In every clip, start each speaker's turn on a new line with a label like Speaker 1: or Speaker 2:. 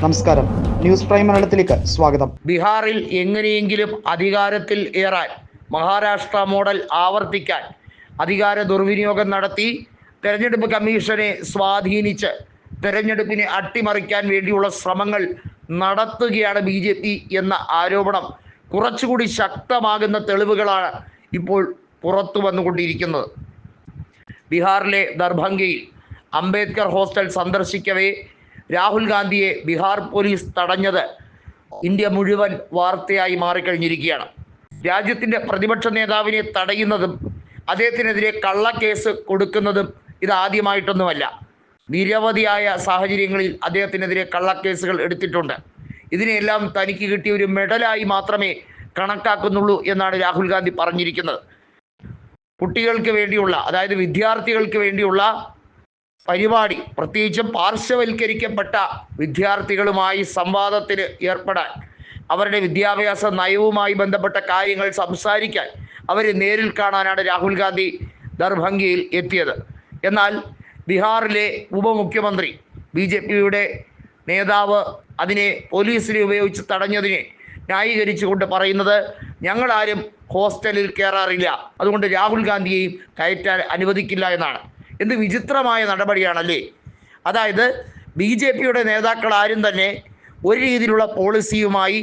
Speaker 1: നമസ്കാരം. News prime മലയാളത്തിലേക്ക് സ്വാഗതം.
Speaker 2: ബീഹാറിൽ എങ്ങനെയെങ്കിലും അധികാരത്തിൽ ഏറാൻ മഹാരാഷ്ട്ര മോഡൽ ആവർത്തിക്കാൻ അധികാര ദുർവിനിയോഗം നടത്തി തെരഞ്ഞെടുപ്പ് കമ്മീഷനെ സ്വാധീനിച്ച് തെരഞ്ഞെടുപ്പിനെ അട്ടിമറിക്കാൻ വേണ്ടിയുള്ള ശ്രമങ്ങൾ നടത്തുകയാണ് ബി ജെ പി എന്ന ആരോപണം. കുറച്ചുകൂടി ശക്തമാകുന്ന തെളിവുകളാണ് ഇപ്പോൾ പുറത്തു വന്നുകൊണ്ടിരിക്കുന്നത്. ബീഹാറിലെ ദർഭംഗയിൽ അംബേദ്കർ ഹോസ്റ്റൽ സന്ദർശിക്കവേ രാഹുൽ ഗാന്ധിയെ ബീഹാർ പോലീസ് തടഞ്ഞത്. ഇന്ത്യ മുഴുവൻ വാർത്തയായി മാറിക്കഴിഞ്ഞിരിക്കുകയാണ്. രാജ്യത്തിന്റെ പ്രതിപക്ഷ നേതാവിനെ തടയുന്നതും അദ്ദേഹത്തിനെതിരെ കള്ളക്കേസ് കൊടുക്കുന്നതും ഇതാദ്യമായിട്ടൊന്നുമല്ല. നിരവധിയായ സാഹചര്യങ്ങളിൽ അദ്ദേഹത്തിനെതിരെ കള്ളക്കേസുകൾ എടുത്തിട്ടുണ്ട്. ഇതിനെല്ലാം തനിക്ക് കിട്ടിയ ഒരു മെഡലായി മാത്രമേ കണക്കാക്കുന്നുള്ളൂ എന്നാണ് രാഹുൽ ഗാന്ധി പറഞ്ഞിരിക്കുന്നത്. കുട്ടികൾക്ക് വേണ്ടിയുള്ള അതായത് വിദ്യാർത്ഥികൾക്ക് വേണ്ടിയുള്ള പരിപാടി. പ്രത്യേകിച്ചും പാർശ്വവൽക്കരിക്കപ്പെട്ട വിദ്യാർത്ഥികളുമായി സംവാദത്തിൽ ഏർപ്പെടാൻ അവരുടെ വിദ്യാഭ്യാസ നയവുമായി ബന്ധപ്പെട്ട കാര്യങ്ങൾ സംസാരിക്കാൻ അവരെ നേരിൽ കാണാനാണ് രാഹുൽ ഗാന്ധി ദർഭംഗിയിൽ എത്തിയത്. എന്നാൽ ബീഹാറിലെ ഉപമുഖ്യമന്ത്രി ബി ജെ പിയുടെ നേതാവ് അതിനെ പോലീസിനെ ഉപയോഗിച്ച് തടഞ്ഞതിനെ ന്യായീകരിച്ചുകൊണ്ട് പറയുന്നത് ഞങ്ങളാരും ഹോസ്റ്റലിൽ കയറാറില്ല അതുകൊണ്ട് രാഹുൽ ഗാന്ധിയെയും കയറ്റാൻ അനുവദിക്കില്ല എന്നാണ്. എന്ത് വിചിത്രമായ നടപടിയാണല്ലേ? അതായത് ബി ജെ പിയുടെ നേതാക്കൾ ആരും തന്നെ ഒരു രീതിയിലുള്ള പോളിസിയുമായി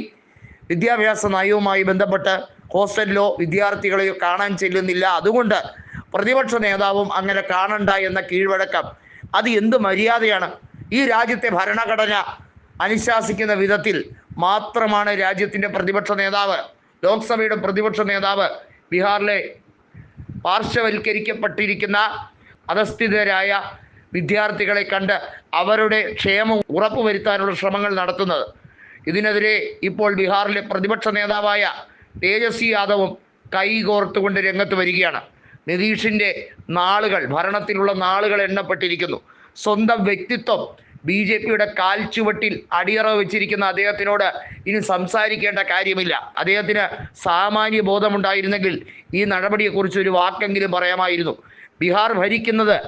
Speaker 2: വിദ്യാഭ്യാസ നയവുമായി ബന്ധപ്പെട്ട് ഹോസ്റ്റലിലോ വിദ്യാർത്ഥികളെയോ കാണാൻ ചെല്ലുന്നില്ല. അതുകൊണ്ട് പ്രതിപക്ഷ നേതാവും അങ്ങനെ കാണണ്ട എന്ന കീഴ്വഴക്കം. അത് എന്ത് മര്യാദയാണ്? ഈ രാജ്യത്തെ ഭരണഘടന അനുശാസിക്കുന്ന വിധത്തിൽ മാത്രമാണ് രാജ്യത്തിന്റെ പ്രതിപക്ഷ നേതാവ് ലോക്സഭയുടെ പ്രതിപക്ഷ നേതാവ് ബീഹാറിലെ പാർശ്വവൽക്കരിക്കപ്പെട്ടിരിക്കുന്ന അധസ്ഥിതരായ വിദ്യാർത്ഥികളെ കണ്ട് അവരുടെ ക്ഷേമം ഉറപ്പുവരുത്താനുള്ള ശ്രമങ്ങൾ നടത്തുന്നത്. ഇതിനെതിരെ ഇപ്പോൾ ബീഹാറിലെ പ്രതിപക്ഷ നേതാവായ തേജസ്വി യാദവും കൈകോർത്തുകൊണ്ട് രംഗത്ത് വരികയാണ്. നിതീഷിന്റെ നാളുകൾ ഭരണത്തിലുള്ള നാളുകൾ എണ്ണപ്പെട്ടിരിക്കുന്നു. സ്വന്തം വ്യക്തിത്വം ബി ജെ പിയുടെ കാൽച്ചുവട്ടിൽ അടിയറ വെച്ചിരിക്കുന്ന അദ്ദേഹത്തിനോട് ഇനി സംസാരിക്കേണ്ട കാര്യമില്ല. അദ്ദേഹത്തിന് സാമാന്യ ബോധമുണ്ടായിരുന്നെങ്കിൽ ഈ നടപടിയെക്കുറിച്ച് ഒരു വാക്കെങ്കിലും പറയാമായിരുന്നു. ബീഹാർ ഭരിക്കുന്നത്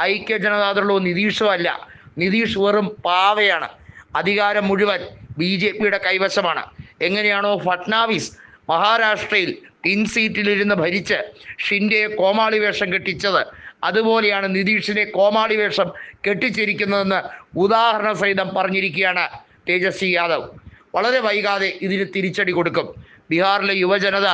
Speaker 2: ഐക്യ ജനതാദളോ നിതീഷോ അല്ല നിതീഷ് വെറും പാവയാണ്. അധികാരം മുഴുവൻ ബി ജെ പിയുടെ കൈവശമാണ്. എങ്ങനെയാണോ ഫട്നാവിസ് മഹാരാഷ്ട്രയിൽ പിൻ സീറ്റിലിരുന്ന് ഭരിച്ച് ഷിൻഡയെ കോമാളി വേഷം കെട്ടിച്ചത്. അതുപോലെയാണ് നിതീഷിനെ കോമാളി വേഷം കെട്ടിച്ചിരിക്കുന്നതെന്ന് ഉദാഹരണ സഹിതം പറഞ്ഞിരിക്കുകയാണ് തേജസ്വി യാദവ്. വളരെ വൈകാതെ ഇതിന് തിരിച്ചടി കൊടുക്കും. ബീഹാറിലെ യുവജനത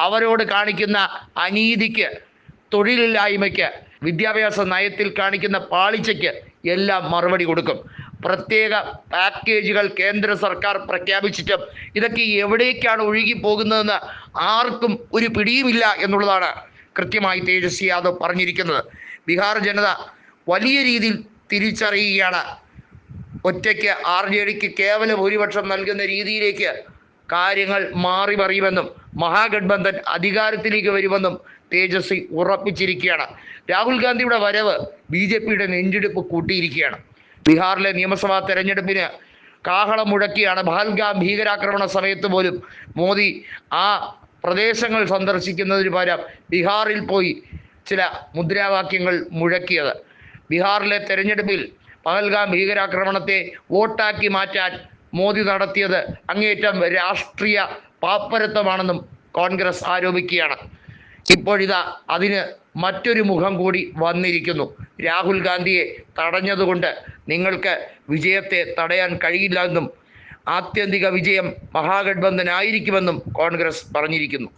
Speaker 2: അവരോട് കാണിക്കുന്ന അനീതിക്ക് തൊഴിലില്ലായ്മയ്ക്ക് വിദ്യാഭ്യാസ നയത്തിൽ കാണിക്കുന്ന പാളിച്ചയ്ക്ക് എല്ലാം മറുപടി കൊടുക്കും. പ്രത്യേക പാക്കേജുകൾ കേന്ദ്ര സർക്കാർ പ്രഖ്യാപിച്ചിട്ടും ഇതൊക്കെ എവിടേക്കാണ് ഒഴുകി പോകുന്നതെന്ന് ആർക്കും ഒരു പിടിയുമില്ല എന്നുള്ളതാണ് കൃത്യമായി തേജസ്വി യാദവ് പറഞ്ഞിരിക്കുന്നത്. ബീഹാർ ജനത വലിയ രീതിയിൽ തിരിച്ചറിയുകയാണ്. ഒറ്റയ്ക്ക് ആർ ജെ ഡിക്ക് കേവലം ഭൂരിപക്ഷം നൽകുന്ന രീതിയിലേക്ക് കാര്യങ്ങൾ മാറി മറിയുമെന്നും മഹാഗഡ്ബന്ധൻ അധികാരത്തിലേക്ക് വരുമെന്നും തേജസ്വി ഉറപ്പിച്ചിരിക്കുകയാണ്. രാഹുൽ ഗാന്ധിയുടെ വരവ് ബി ജെ പിയുടെ നെഞ്ചെടുപ്പ് കൂട്ടിയിരിക്കുകയാണ്. ബീഹാറിലെ നിയമസഭാ തെരഞ്ഞെടുപ്പിന് കാഹളം മുഴക്കിയാണ് പഹൽഗാം ഭീകരാക്രമണ സമയത്ത് പോലും മോദി ആ പ്രദേശങ്ങൾ സന്ദർശിക്കുന്നതിന് പകരം ബീഹാറിൽ പോയി ചില മുദ്രാവാക്യങ്ങൾ മുഴക്കിയത്. ബീഹാറിലെ തെരഞ്ഞെടുപ്പിൽ പഹൽഗാം ഭീകരാക്രമണത്തെ വോട്ടാക്കി മാറ്റാൻ മോദി നടത്തിയത് അങ്ങേയറ്റം രാഷ്ട്രീയ പാപ്പരത്വമാണെന്നും കോൺഗ്രസ് ആരോപിക്കുകയാണ്. ഇപ്പോഴിതാ അതിന് മറ്റൊരു മുഖം കൂടി വന്നിരിക്കുന്നു. രാഹുൽ ഗാന്ധിയെ തടഞ്ഞതുകൊണ്ട് നിങ്ങൾക്ക് വിജയത്തെ തടയാൻ കഴിയില്ല എന്നും ആത്യന്തിക വിജയം മഹാഗഡ്ബന്ധനായിരിക്കുമെന്നും കോൺഗ്രസ് പറഞ്ഞിരിക്കുന്നു.